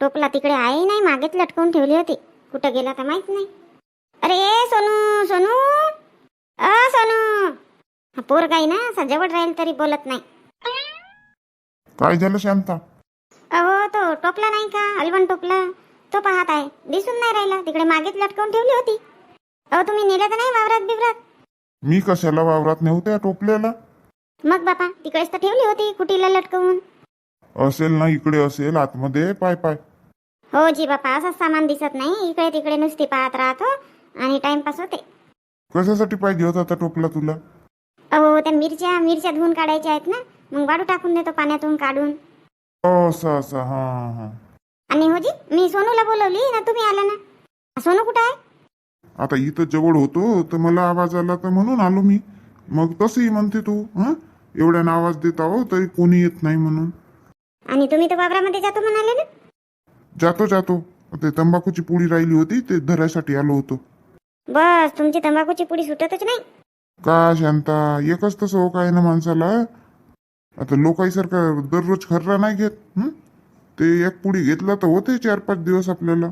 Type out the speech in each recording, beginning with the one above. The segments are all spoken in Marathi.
टोपला तिकडे आहे नाही मागेच लटकवून ठेवली होती. कुठं गेला तर माहीत नाही. अरे सोनू सोनू. अ सोनू. हा पोरगाई ना असा जवळ राहील तरी बोलत नाही. काय झालं शांता? अहो तो टोपला नाही का अलवण टोपला? तो पाहत आहे. दिसून नाही राहिला. तिकडे मागेच लटकवून ठेवली होती. अहो तुम्ही नेलं तर नाही वावरात बिवरात? मी कशाला वावरात नव्हत्या टोपल्याला? मग बापा तिकडेच तर ठेवली होती कुटीला लटकवून. असेल ना इकडे असेल आतमध्ये पाय पाय. हो जी बापा असंच सामान दिसत नाही. इकडे तिकडे नुसती पाहत राहतो आणि टाइमपास होते. कशासाठी पाहिजे होता आता टोपला तुला? अहो त्या मिरच्या मिरच्या धुवून काढायच्या आहेत ना. मग वाळू टाकून देतो पाण्यातून काढून. असं असं हा हा. आणि हो जी मी सोनूला बोलवली ना तुम्ही आला ना. सोनू कुठं आहे? आता इथं जवळ होतो तर मला आवाज आला तर म्हणून आलो मी. मग तसंही म्हणते तू हं? एवढ्यानं आवाज देत आहो तरी कोणी येत नाही म्हणून. आणि तुम्ही तर वावरामध्ये जातो म्हणाले ना. जातो जातो. ते तंबाखूची पुडी राहिली होती ते धरायसाठी आलो होतो. बस तुमची तंबाखूची पुडी सुटतच नाही? का शांता एकच तसं हो काय ना माणसाला. आता लोकांसारखं दररोज खर्रा नाही घेत हं? ते एक पुडी घेतला तर होते चार पाच दिवस आपल्याला.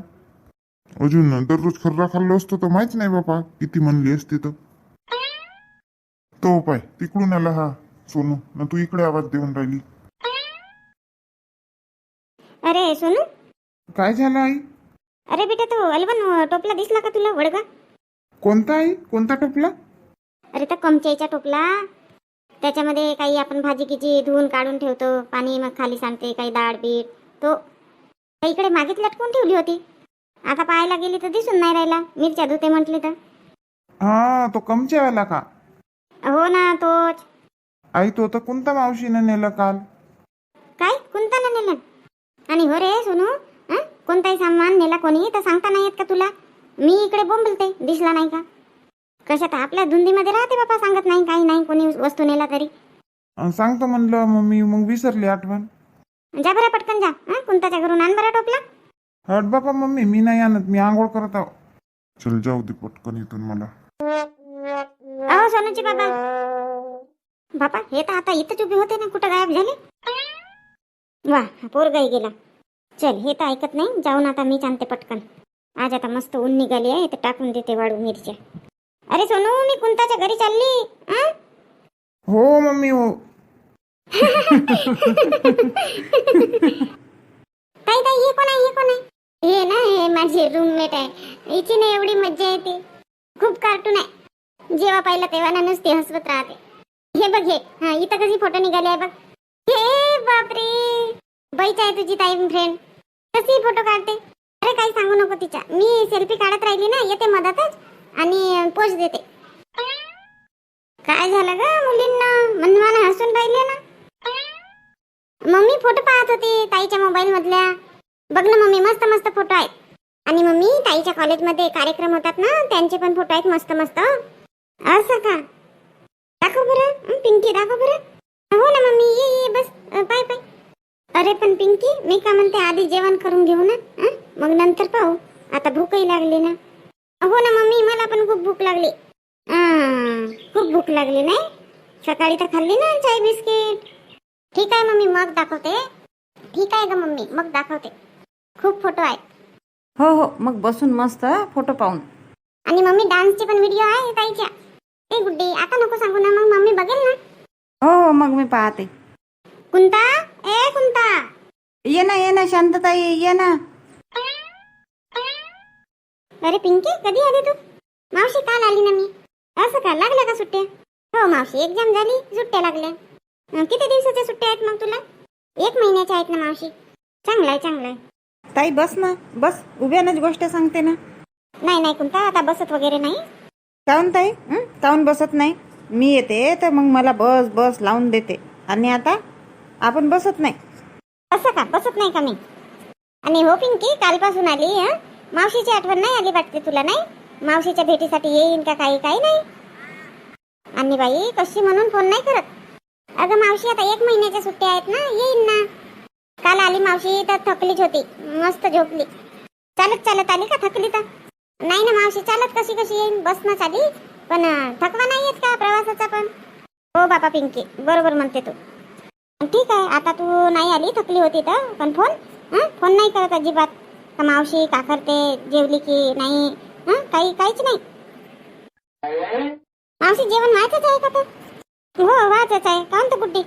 अजून दररोज खर्रा खाल्लो असतो तर माहीत नाही बापा किती म्हणली असती तर. तो पाय तिकडून आला हा सोनू. न तू इकडे आवाज देऊन राहिली. अरे सोनू? काय झालं आई? अरे बेटा तो अलवन टोपला दिसला का तुला वडगा? कोणता आई? कोणता टोपला? अरे तर कमचाईचा टोपला. त्याच्यामध्ये काही आपण भाजी किची धुवून काढून ठेवतो पाणी मग खाली सांडते काही डाळ बीट तो. इकडे मागेच लटकून ठेवली होती. आता पाहायला गेली तर दिसून नाही राहिला. मिरच्या धुते म्हटली तर. हा तो कमचेवाला का? हो ना तोच. आई तो तर कोणता मावशीनं नेलं काल? काय? कोणता ना नेला? आणि हो रे सोनू? कोणताही सामान नेला कोणी तर सांगता नाही येत का तुला? मी इकडे बोंबलते दिसला नाही का? कशात आपल्या धुंदीमध्ये राहते बापा सांगत नाही काही नाही कोणी वस्तू नेला तरी. अं, सांगतो म्हणलं मम्मी मग विसरली आठवण. जा बरं पटकन जा. हं? कुंताच्या घरून आण बरं टोपला. हट बापा मम्मी मी नाही आणत मी आंघोळ करत आहो. चल जाऊ दे पटकन इथून मला. अहो सोनूची बाबा. बापा हे तर आता इथंच उभे होते ना कुठं गायब झाले? वा पोरगाई गेला. चल हे तर ऐकत नाही. जाऊन आता मीच आणते पटकन. आज आता मस्त ऊन निघाली आहे तर टाकून देते वाळू मिरच्या. अरे सोनू मी कुंताच्या घरी चालली. हं? हो मम्मी हो. ताई ताई हे कोण आहे हे कोण आहे? हे ना हे माझी रूममेट आहे. हिची ना एवढी मज्जा येते. खूप कार्टून आहे. जेव्हा पाहिलं तेव्हा ना नुसती हसवत राहते. हे बघ हे. हा इथं कशी फोटो निघाले आहे बघ. हे बापरे! बाईच आहे तुझी ताई फ्रेंड कशी फोटो काढते. अरे काही सांगू नको तिच्या. मी सेल्फी काढत राहिली ना येते मधातच आणि पोच देते. काय झालं ग मुलींना? मनमाना हसून राहिले ना? मम्मी फोटो पाहत होते ताईच्या मोबाईल मधल्या. बघ ना मम्मी मस्त मस्त फोटो आहेत. आणि मम्मी ताईच्या कॉलेजमध्ये कार्यक्रम होतात ना त्यांचे पण फोटो आहेत मस्त मस्त. असं का? दाखव बरं. पिंकी दाखव बरं. हो ना मम्मी ये ये बस. पाय पाय. अरे पण पिंकी मी का म्हणते आधी जेवण करून घेऊ ना? हं? मग नंतर पाहू. आता भूकही लागली ना. हो ना मम्मी मला पण खूप भूक लागली. खूप भूक लागली नाही? सकाळी तर खाल्ली ना चाय बिस्किट. ठीक आहे मम्मी मग दाखवते. ठीक आहे ग मम्मी मग दाखवते. खूप फोटो आहेत. हो हो मग बसून मस्त फोटो पाहून. आणि मम्मी डान्सचे पण व्हिडिओ आहे ताईच्या. ए गुड्डी आता नको सांगू ना मग मम्मी बघेल ना. हो हो मग मी पाहते. कुंता? ए कुंता ये ना ये ना शांतताई ये ना अरे पिंकी कधी आली तू मावशी काल आली ना मी असं का लागल्या का सुट्ट्या हो मावशी एक्झाम झाली सुट्ट्या लागल्या अं, किती दिवसाच्या सुट्ट्या आहेत मग तुला एक महिन्याच्या आहेत ना मावशी चांगलं आहे चांगलं आहे ताई बस ना बस उभ्यानच गोष्ट सांगते ना नाही नाही कुंता आता बसत वगैरे नाही काऊन ताई हं? काऊन बसत नाही मी येते तर मग मला बस बस लावून देते आणि आता आपण बसत नाही. असं का? बसत नाही का मी? आणि हो पिंकी कालपासून आली मावशीची आठवण नाही आली वाटते तुला नाही? मावशीच्या भेटीसाठी येईन का काही काही नाही? आणि बाई कशी म्हणून फोन नाही करत? अगं मावशी आता एक महिन्याच्या सुट्ट्या आहेत ना येईन ना. काल आली मावशी तर थकलीच होती. मस्त झोपली. चालत चालत आली का थकली तर? नाही ना मावशी चालत कशी कशी येईन? बस ना चाली पण थकवा नाही येत का प्रवासाचा पण? हो बापा पिंकी बरोबर म्हणते तू. ठीक आहे आता तू नाही आली थकली होती तर. पण फोन? हं? फोन नाही करत अजिबात. का मावशी का करते? जेवली की नाही? हं? काही काहीच नाही. मावशी जेवण व्हायचंच आहे का तर? हो व्हायचंच आहे. काऊन तर गुड्डी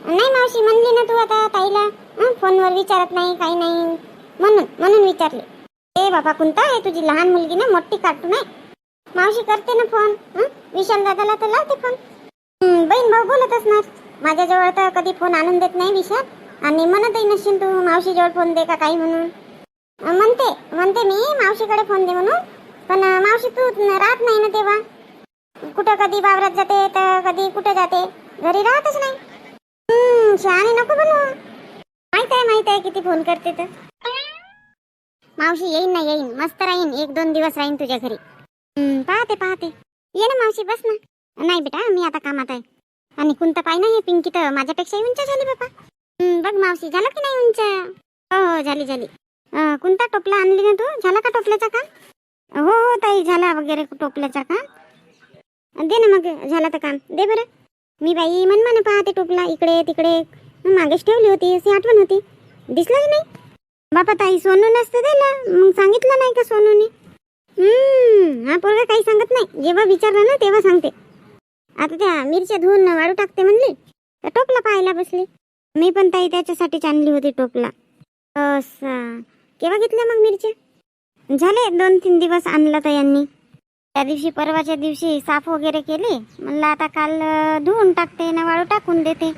नाही मावशी म्हणली ना तू आता ताईला. हं, फोनवर विचारत नाही काही नाही. म्हणून म्हणून विचारले. ए बाबा कोणता आहे तुझी लहान मुलगी ना मोठी कार्टून आहे. मावशी करते ना फोन. हं? विशाल दादाला तर लावते फोन. हं, बहीण भाऊ बोलत असणार. माझ्याजवळ तर कधी फोन आणून देत नाही विशाल. आणि म्हणतही नसशील तू मावशीजवळ फोन दे का काही म्हणून. म्हणते म्हणते मी मावशीकडे फोन दे म्हणून. पण मावशी तू राहत नाही ना तेव्हा. कुठं कधी वावरात जाते तर कधी कुठं जाते. घरी राहतच नाही. शहाणे नको बनवू माहीत आहे माहीत आहे किती फोन करते तर. मावशी येईन ना येईन. मस्त राहीन. एक दोन दिवस राहीन तुझ्या घरी. पाहते पाहते. ये ना मावशी बस ना. नाही बेटा मी आता कामात आहे. आणि कोणतं पाय ना हे पिंकी तर. माझ्यापेक्षाही उंच झाली बाबा. बघ मावशी झालं की नाही उंच? हो हो झाली झाली. कोणता टोपला आणली ना तू? झाला का टोपल्याचा काम? हो हो ताई झाला वगैरे टोपल्याचा काम. दे ना मग झालं तर काम. दे बरं. मी बाई मनमानं पाहते टोपला. इकडे तिकडे. मागेच ठेवली होती अशी आठवण होती. दिसलं की नाही. बापा ताई सोनू नसतं दिलं मग सांगितलं नाही का सोनूने? हा पोरगा काही सांगत नाही. जेव्हा विचारलं ना तेव्हा सांगते. आता त्या मिरच्या धुवून वाळू टाकते म्हणली तर टोपला पाहायला बसली. मी पण ताई त्याच्यासाठीच आणली होती टोपला. असं. केव्हा घेतल्या मग मिरच्या? झाले दोन तीन दिवस आणला तर यांनी. त्या दिवशी परवाच्या दिवशी साफ वगैरे केली. म्हणलं आता काल धुवून टाकते ना वाळू टाकून देते.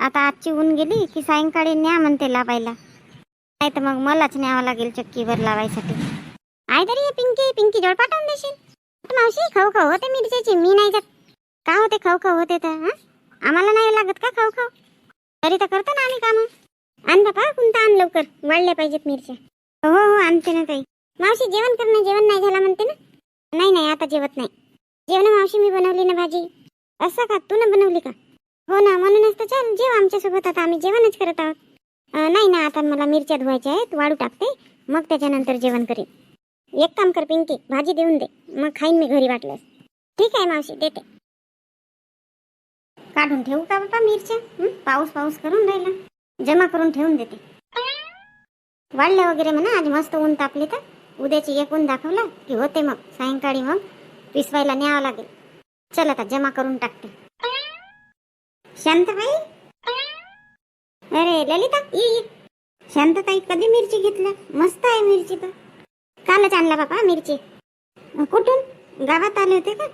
आता आजची ऊन गेली की सायंकाळी न्या म्हणते लावायला. नाही तर मग मलाच न्यावं लागेल चक्कीवर लावायसाठी. आहे तरी पिंकी पिंकी जवळ पाठवून देशील? मावशी खाऊ खाऊ होते मिरच्याची. मी नाही जात. का होते? खाऊ खाऊ होते तर आम्हाला नाही लागत का खाऊ खाऊ तरी तर करतो ना आम्ही कामं. आण बापा कोणता आण लवकर? वाढल्या पाहिजेत मिरच्या. हो हो आणते ना ताई. मावशी जेवण करणं जेवण नाही झालं म्हणते ना? नाही नाही आता जेवत नाही. जेवण मावशी मी बनवली ना भाजी. असं का? तू ना बनवली का? हो ना म्हणूनच तर चल जेव आमच्यासोबत. आता आम्ही जेवणच करत आहोत. नाही ना आता मला मिरच्या धुवायच्या आहेत. वाळू टाकते. मग त्याच्यानंतर जेवण करेन. एक काम कर पिंकी भाजी देऊन दे. मग खाईन मी घरी वाटल्यास. ठीक आहे मावशी देते. काढून ठेवू का बाबा मिरच्या? पाऊस पाऊस करून राहिला. जमा करून ठेवून देते. वाढले वगैरे म्हणा आज मस्त ऊन तापली तर. उद्याची एक ऊन दाखवला की होते मग सायंकाळी मग पिसवायला न्यावं लागेल. चल आता जमा करून टाकते. शांतबाई? अरे ललिता ये शांतताई कधी मिरची घेतल्या मस्त आहे मिरची तर कालच आणला बापा मिरची. कुठून? गावात आले होते का?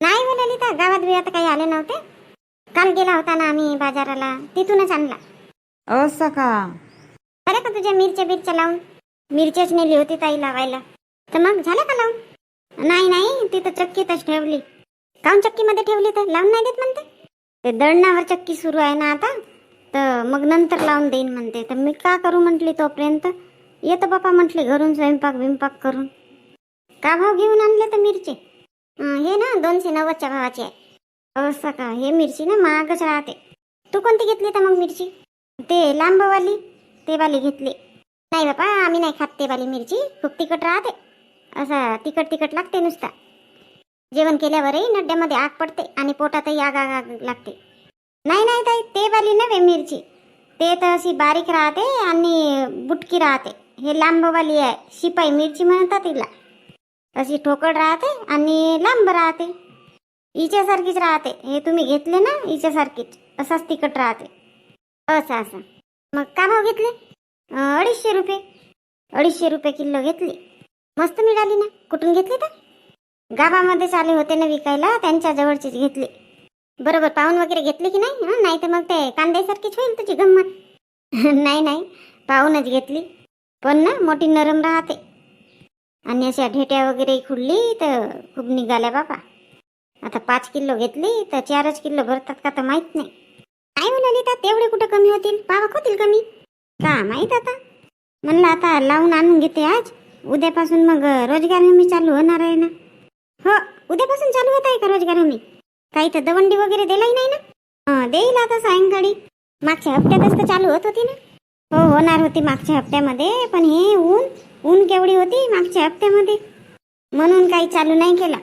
नाही हो ललिता गावात बियात काही आले नव्हते. काल गेला होता ना आम्ही बाजाराला तिथूनच आणला. असं का? अरे का तुझ्या मिरच्या बिरच्या लावून. मिरच्याच नेली होती ताई लावायला. तर मग झालं का लावून? नाही नाही ती तर चक्कीतच ठेवली. काऊन चक्कीमध्ये ठेवली तर? लावून नाही देत म्हणते. ते दळणावर चक्की सुरू आहे ना आता तर मग नंतर लावून देईन म्हणते. तर मी का करू म्हटली तोपर्यंत? येतं बापा म्हटले घरून स्वयंपाक बिंपाक करून. का भाव घेऊन आणले तर मिरची? हे ना दोनशे नव्वदच्या भावाची आहे. असं का? हे मिरची ना महागच राहते. तू कोणती घेतली तर मग मिरची? ते लांबवाली ते वाली घेतली. नाही बापा आम्ही नाही खात ते वाली मिरची. खूप तिखट राहते. असं तिखट तिखट लागते नुसता. जेवण केल्यावरही नड्ड्यामध्ये आग पडते आणि पोटातही आग आग आग लागते. नाही नाही ताई ते वाली नव्हे मिरची. ते तर अशी बारीक राहते आणि बुटकी राहते. हे लांबवाली आहे. शिपाई मिरची म्हणतात तिला. अशी ठोकळ राहते आणि लांब राहते. हिच्यासारखीच राहते. हे तुम्ही घेतले ना हिच्यासारखीच. असाच तिखट राहते. असं असं. मग का भाव घेतले? अडीचशे रुपये. अडीचशे रुपये किलो घेतली. मस्त मिळाली ना. कुठून घेतली तर? गावामध्येच आले होते ना विकायला त्यांच्या जवळचीच घेतली. बरोबर पाहून वगैरे घेतली की नाही? हं? नाही तर मग ते कांद्यासारखीच होईल तुझी गंमत. नाही नाही. पाहूनच घेतली. पण ना मोठी नरम राहते. आणि अशा ढेट्या वगैरे खुडली तर खूप निघाल्या बाबा. आता पाच किलो घेतली तर चारच किलो भरतात का तर माहीत नाही. काय म्हणाली तेवढे कुठं कमी होतील? पावक होतील कमी? का माहीत आता? म्हणलं आता लावून आणून घेते आज. उद्यापासून मग रोजगार हमी चालू होणार आहे ना. हो उद्यापासून चालू होत आहे का रोजगार हमी? काही तर दवंडी वगैरे दिलाही नाही ना? देईल आता सायंकाळी. मागच्या हप्त्यातच तर चालू होत होती ना? हो होणार होती मागच्या हप्त्यामध्ये पण हे ऊन ऊन केवढी होती मागच्या हप्त्यामध्ये. म्हणून काही चालू नाही केला.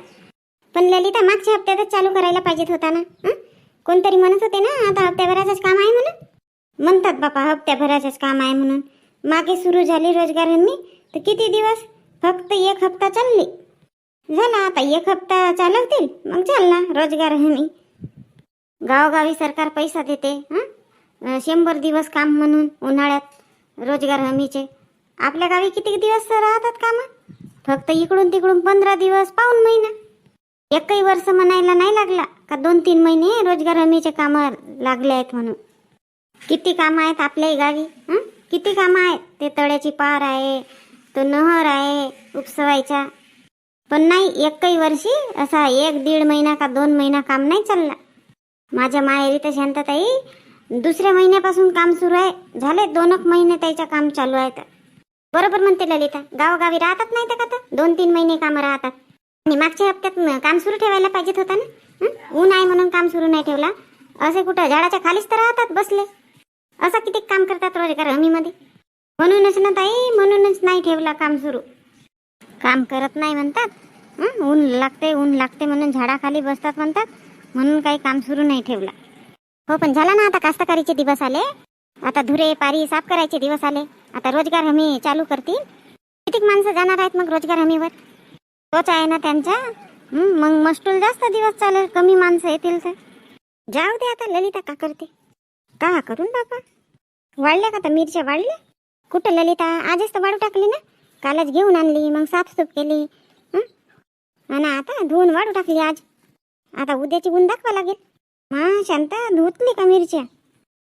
पण ललिता मागच्या हप्त्यातच चालू करायला पाहिजेत होता ना हं? कोणतरी म्हणत होते ना आता हप्त्याभराचंच काम आहे म्हणून. म्हणतात बापा हप्त्याभराचंच काम आहे म्हणून. मागे सुरू झाली रोजगार हमी तर किती दिवस? फक्त एक हप्ता चालली. झाला आता एक हप्ता चालवतील मग चालला रोजगार हमी. गावोगावी सरकार पैसा देते हं? शंभर दिवस काम म्हणून उन्हाळ्यात रोजगार हमीचे. आपल्या गावी किती दिवस राहतात काम? फक्त इकडून तिकडून पंधरा दिवस पाऊन महिना. एकही वर्ष म्हणायला नाही लागला. का दोन तीन महिने रोजगार हमीचे कामं लागले आहेत म्हणून. किती कामं आहेत आपल्याही गावी? हं? किती कामं आहेत? ते तळ्याची पार आहे तो नहर आहे उपसवायचा पण नाही एकही वर्षी असा एक दीड महिना का दोन महिना काम नाही चालला. माझ्या माहेरी तर शांतताई दुसऱ्या महिन्यापासून काम सुरू आहे. झाले दोन एक महिने त्याचं काम चालू आहेत. बरोबर म्हणते ललिता. गावोगावी राहतात नाही तर का तर? दोन तीन महिने कामं राहतात. आणि मागच्या हप्त्यात काम सुरू ठेवायला पाहिजेत होता ना? ऊन आहे म्हणून काम सुरू नाही ठेवला. असे कुठं झाडाच्या खालीच तर राहतात बसले. असं किती काम करतात रोजगार हमीमध्ये? म्हणूनच ना ताई म्हणूनच नाही ठेवला काम सुरू. काम करत नाही म्हणतात. ऊन लागते ऊन लागते म्हणून झाडाखाली बसतात म्हणतात. म्हणून काही काम सुरू नाही ठेवला. हो पण झाला ना आता कास्तकारीचे दिवस आले. आता धुरे पारी साफ करायचे दिवस आले. आता रोजगार हमी चालू करतील. किती माणसं जाणार आहेत मग रोजगार हमीवर? तोच आहे ना त्यांचा? मग मस्टूल जास्त दिवस चालेल कमी माणसं येतील तर. जाऊ दे आता ललिता का करते? का करून बापा वाढल्या का तर मिरच्या? वाढल्या? कुठं ललिता? आजच तर वाढू टाकली ना. कालच घेऊन आणली मग साफसूफ केली. आणि आता धुवून वाढू टाकली आज. आता उद्याची गुण दाखवा लागेल. हा शांत धुतली का मिरच्या?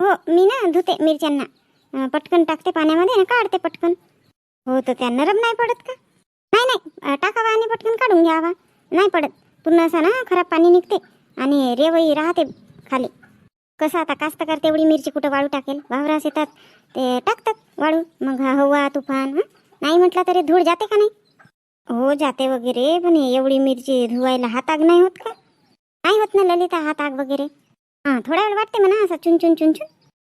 हो मी ना धुते मिरच्यांना. पटकन टाकते पाण्यामध्ये ना काढते पटकन. हो तर त्या नरम नाही पडत का? नाही नाही. टाकावा आणि पटकन काढून घ्यावा. नाही पडत. पूर्ण असा ना खराब पाणी निघते आणि रेवही राहते खाली. कसं आता कास्तकार तेवढी मिरची कुठं वाळू टाकेल? वावरास येतात. ते टाकतात वाळू. मग हा हवा तुफान हं? नाही म्हटलं तरी धूळ जाते का नाही? हो जाते वगैरे पण एवढी मिरची धुवायला हात आग नाही होत का? नाही होत ना ललिता हात आग वगैरे. हां थोडा वेळ वाटते म्हणा असं चुन चुन चुन चुन.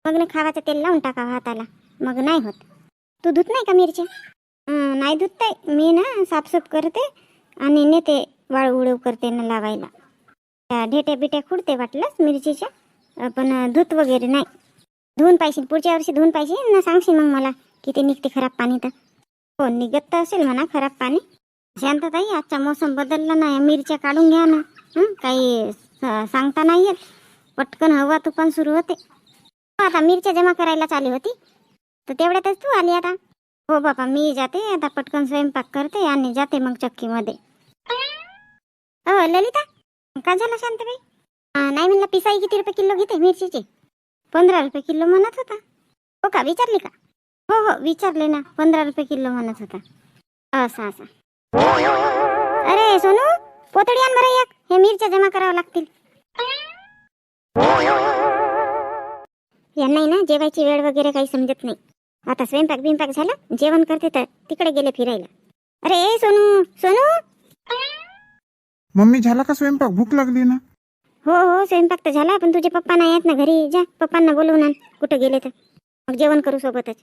मग ना खावाचं तेल लावून टाकावं हाताला. मग नाही होत. तू धुत नाही का मिरच्या? नाही धुत ताई. मी ना साफसूफ करते आणि नेते वाळू उडव करते ना लावायला. त्या ढेट्या बिट्या खुडते वाटलंच मिरचीच्या. पण धुत वगैरे नाही. धुवून पाहिजे. पुढच्या वर्षी धुवून पाहिजे. ना सांगशील मग मला किती निघते खराब पाणी तर. हो निघत तर असेल म्हणा खराब पाणी. शांतताई आजचा मोसम बदलला नाही मिरच्या काढून घ्या ना. काही सांगता नाही येत. पटकन हवा तुफान सुरू होते. हो, आता मिरच्या जमा करायला चालू होती. तर तेवढ्यातच तू आली आता. हो बाबा मी जाते. आता पटकन स्वयंपाक करते आणि जाते मग चक्कीमध्ये. हो ललिता का झालं शांतबाई? नाही म्हणलं पिसाई किती रुपये किलो घेते? मिरचीचे. पंधरा रुपये किलो म्हणत होता. हो का? विचारली का? हो हो विचारले ना. पंधरा रुपये किलो म्हणत होता. असं असं. अरे सोनू पोतडी आण बरं एक. हे मिरच्या जमा करावं लागतील. यांनाही ना जेवायची वेळ वगैरे काही समजत नाही. आता स्वयंपाक बिंपाक झाला जेवण करते तर तिकडे गेले फिरायला. अरे ए सोनू सोनू? मम्मी झाला का स्वयंपाक? भूक लागली ना? हो हो स्वयंपाक तर झाला पण तुझे पप्पा नाही आहेत ना घरी. जा पप्पांना बोलवून आण कुठं गेले तर. मग जेवण करू सोबतच.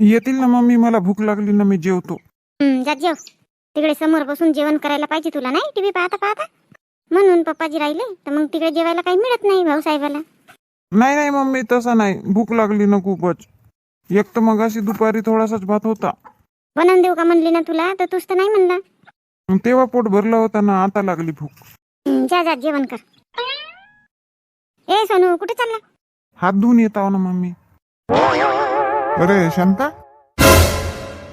येतील ना मम्मी मला भूक लागली ना मी जेवतो. हं, जा जेव. तिकडे समोर बसून जेवण करायला पाहिजे तुला नाही? टीव्ही पाहता पाहता? म्हणून पप्पाजी राहिले तर मग तिकडे जेवायला काही मिळत नाही भाऊसाहेबाला नाही नाही मम्मी तसं नाही. भूक लागली ना खूपच. एक तर मग अशी दुपारी थोडासाच भात होता. बनवून देऊ का म्हणली ना तुला? तर तूच तर नाही म्हणला. मग तेव्हा पोट भरला होता ना आता लागली भूक. हं, जा जा जेवण कर. ए सोनू कुठे चालला? हात धुवून येत आहो ना मम्मी. अरे शांता?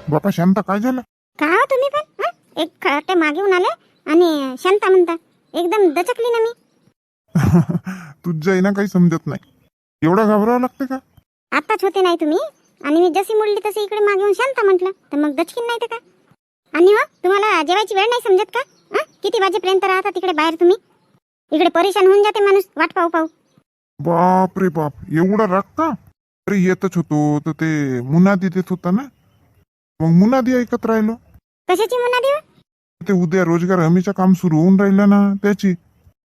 बापा शांता काय झालं? का हो तुम्ही पण? हं? एक खटे मागे येऊन आले आणि शांता म्हणता एकदम दचकली ना मी. तुझ्या ना काही समजत नाही. एवढा घाबरावं लागते का? आत्ताच होते नाही तुम्ही? आणि मी जशी मुडली तशी इकडे मागे येऊन शांता म्हटलं तर मग दचकीन नाही तर का आणि हो तुम्हाला जेवायची वेळ नाही समजत का? हं? किती वाजेपर्यंत राहता तिकडे बाहेर तुम्ही? इकडे परेशान होऊन जाते माणूस वाट पाहू पाहू. बाप रे बाप एवढा राग का? अरे येतच होतो तर ते मुनादी देत होता ना? मग मुनादी ऐकत राहिलो. कशाची म्हणा देऊ ते उद्या रोजगार हमीचं काम सुरू होऊन राहिलं ना त्याची.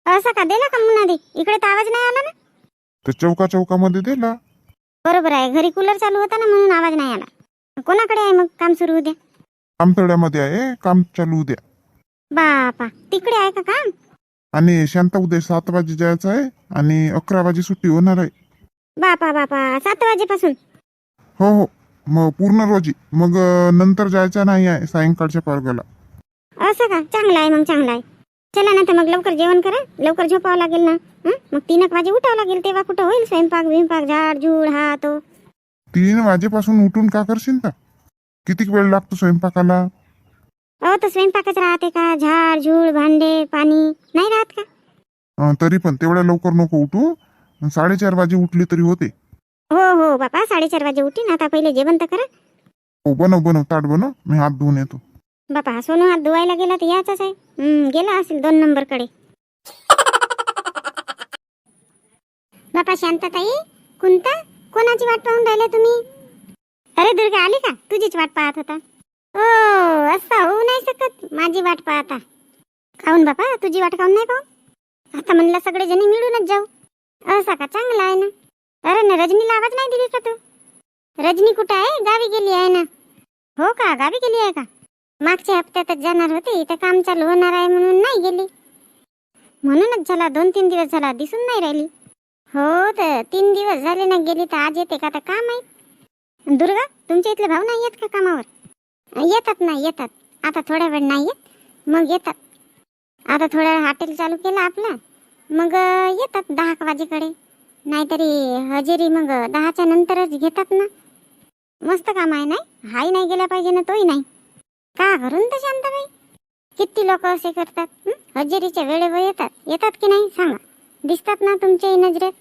असं का दिला का मुन्हा दे इकडे तर आवाज नाही आला ना? तर चौका चौकामध्ये दिला. बरोबर आहे. घरी कूलर चालू होता ना म्हणून आवाज नाही आला. कोणाकडे आहे मग काम सुरू उद्या? कामतळ्यामध्ये आहे. काम चालू उद्या. बापा. तिकडे आहे का काम? आणि शांता उद्या सात वाजे जायचं आहे आणि अकरा वाजे सुट्टी होणार आहे. बापा बापा. सात वाजेपासून? हो हो. मग पूर्ण रोजी. मग अं, नंतर जायचं नाही आहे सायंकाळच्या पार्गाला असं का? चांगलं आहे मग चांगलं आहे. चला ना तर मग लवकर जेवण करा. लवकर झोपावं लागेल ना? मग तीन एक वाजे उठावं लागेल तेव्हा कुठं होईल स्वयंपाक बिंपाक झाड झूड हा तो तीन वाजेपासून उठून का करशील का किती वेळ लागतो स्वयंपाकाला? अहो तर स्वयंपाकच राहते का? झाड झूड भांडे पाणी नाही राहत का? तरी पण तेवढ्या लवकर नको उठू. साडेचार वाजे उठली तरी होते. हो हो बापा साडेचार वाजे उठीन. आता पहिले जेवण तर करा. हो बनव बनव ताट बनव. मी हात धुवून येतो. बापा सोनू हात धुवायला गेला तर याचाच आहे. गेला असेल दोन नंबरकडे बापा शांतताई कोणता कोणाची वाट पाहून राहिल्या तुम्ही? अरे दुर्गा आली का? तुझीच वाट पाहत होता. ओ असं होऊ नाही शकत. माझी वाट पाहता. काहून बापा? तुझी वाट काहून नाही पाहून आता म्हणलं सगळे जणी मिळूनच जाऊ. असा का चांगला आहे ना? अरे ना रजनीला आवाज नाही दिली का तू? रजनी कुठं आहे? गावी गेली आहे ना? हो का? गावी गेली आहे का? मागच्या हप्त्यातच जाणार होती तर काम चालू होणार आहे म्हणून नाही गेली. म्हणूनच झाला दोन तीन दिवस झाला दिसून नाही राहिली. हो तर तीन दिवस झाले ना गेली तर आज येते का? तर काम आहे. दुर्गा तुमच्या इथले भाऊ नाही येत का कामावर? येतात ना येतात. आता थोड्या वेळ नाही येत मग येतात. आता थोड्या वेळ हॉटेल चालू केलं आपलं मग येतात दहा एक वाजेकडे. नाहीतरी हजेरी मग दहाच्या नंतरच घेतात ना. मस्त काम आहे नाही? हाही नाही गेला पाहिजे ना तोही नाही. का करून तर शांताबाई? किती लोक असे करतात हजेरीच्या वेळेवर येतात. येतात की नाही सांगा. दिसतात ना तुमच्याही नजरेत?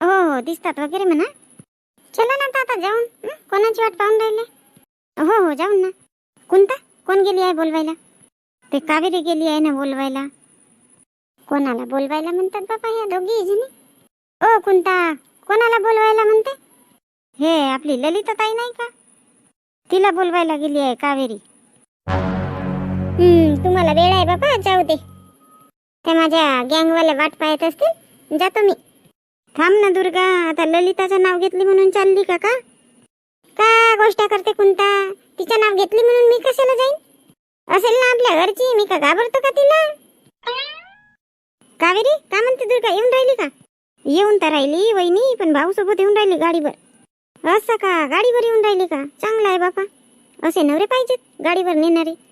हो हो दिसतात वगैरे म्हणा. चला ना आता जाऊन कोणाची वाट पाहून राहिले? हो हो जाऊन ना. कोणता? कोण गेली आहे बोलवायला? ते कावेरी गेली आहे ना बोलवायला? कोणाला बोलवायला म्हणतात बाबा ह्या दोघी जणी? ओ कोणता कोणाला बोलवायला म्हणते? हे आपली ललिता ताई नाही का? तिला बोलवायला गेली आहे कावेरी. तुम्हाला वेळ आहे बाबा जाऊ दे. त्या माझ्या गँगवाल्या वाट पाहत असतील जातो मी. थांब ना दुर्गा आता ललिताचं नाव घेतली म्हणून चालली का का? का गोष्ट करते कोणता तिचं नाव घेतली म्हणून मी कशाला जाईन? असेल ना आपल्या घरची मी का घाबरतो का तिला? कावेरी का म्हणते दुर्गा येऊन राहिली का? येऊन तर राहिली वहिनी पण भाऊ सोबत येऊन राहिली गाडीवर. असं का गाडीवर येऊन राहिली का? चांगला आहे बापा असे नवरे पाहिजेत गाडीवर नेणारे.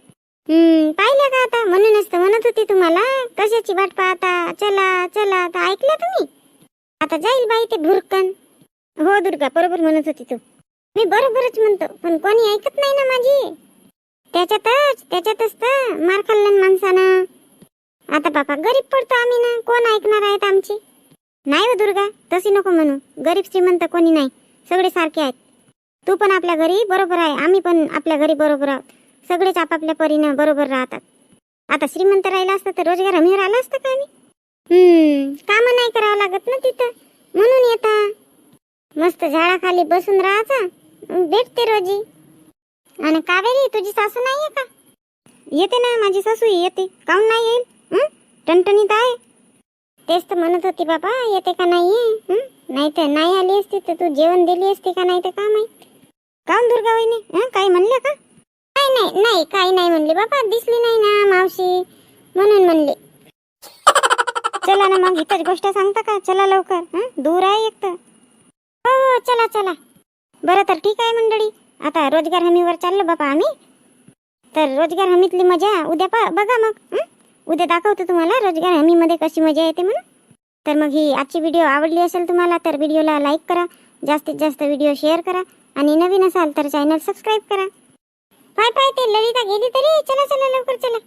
पाहिलं का आता? म्हणूनच तर म्हणत होती तुम्हाला. कशाची वाट पाहता? चला चला आता ऐकलं तुम्ही? आता जाईल बाई ते भुरकन. हो दुर्गा बरोबर म्हणत होती तू. मी बरोबरच म्हणतो पण कोणी ऐकत नाही ना माझी. त्याच्यातच त्याच्यातच तर मार खाल्लं माणसानं. आता बापा गरीब पडतो आम्ही ना. कोण ऐकणार आहेत आमची? नाही हो दुर्गा तशी नको म्हणू. गरीब श्रीमंत कोणी नाही. सगळे सारखे आहेत. तू पण आपल्या घरी बरोबर आहे. आम्ही पण आपल्या घरी बरोबर आहोत. सगळेच आपापल्या परीनं बरोबर राहतात. आता श्रीमंत राहिला असतं तर रोजगार हमीवर आला असतं का आम्ही हम्म कामं नाही करावं लागत ना तिथं. म्हणून येता. मस्त झाडाखाली बसून राहायचा. भेटते रोजी. आणि कावेरी तुझी सासू नाही आहे का? येते ना माझी सासू येते. काऊन नाही येईल? टणटणीत आहे. तेच तर म्हणत होती बाबा येते का नाही? नाही तर नाही आली असती तर तू जेवण दिली असती का नाही तर का माहीत काऊन दुर्गा वहिनी नाही काही नाही म्हणले. बाबा दिसली नाही ना मावशी म्हणून म्हणले. चला ना मग इथंच गोष्ट सांगता का? चला लवकर हं? दूर आहे एक तर. हो हो चला चला. बरं तर ठीक आहे मंडळी. आता रोजगार हमीवर चाललो बाबा आम्ही. तर रोजगार हमीतली मजा उद्या पा बघा मग हं? उद्या दाखवतो तुम्हाला रोजगार हमीमध्ये कशी मजा येते म्हणून. तर मग ही आजची व्हिडिओ आवडली असेल तुम्हाला तर व्हिडिओला लाईक करा. जास्तीत जास्त व्हिडिओ शेअर करा. आणि नवीन असाल तर चॅनल सबस्क्राईब करा. पाय पाय ते ललिता गेली तरी चला चला लवकर चला.